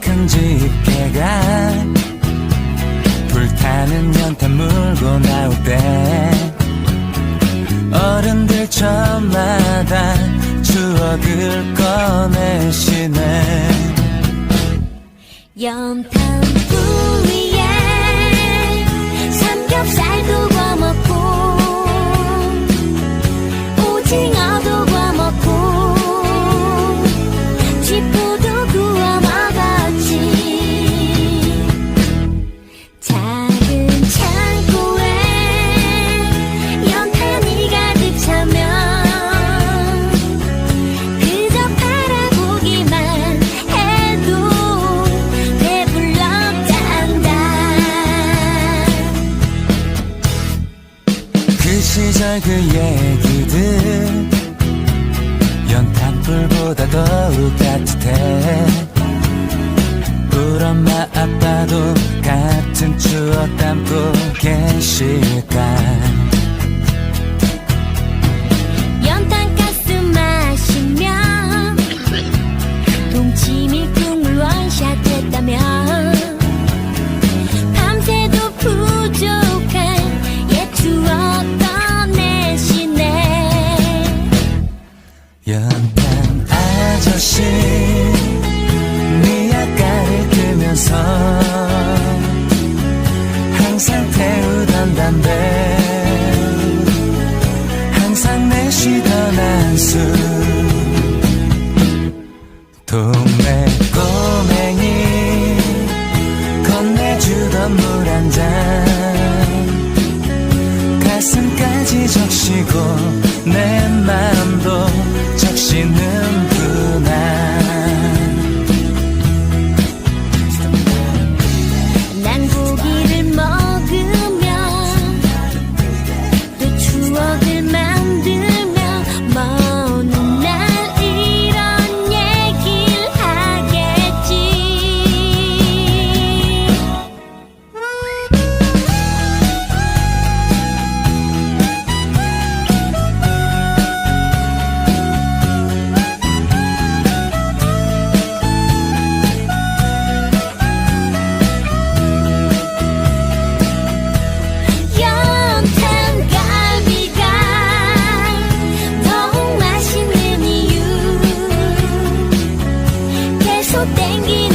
큰 집게가 불타는 연탄 물고 나올 때 어른들 저마다 추억을 꺼내시네. 연탄 위에 그 시절 그 얘기들. 연탄불보다 더욱 따뜻해. 우리 엄마 아빠도 같은 추억 담고 계실 지 적시고 dengue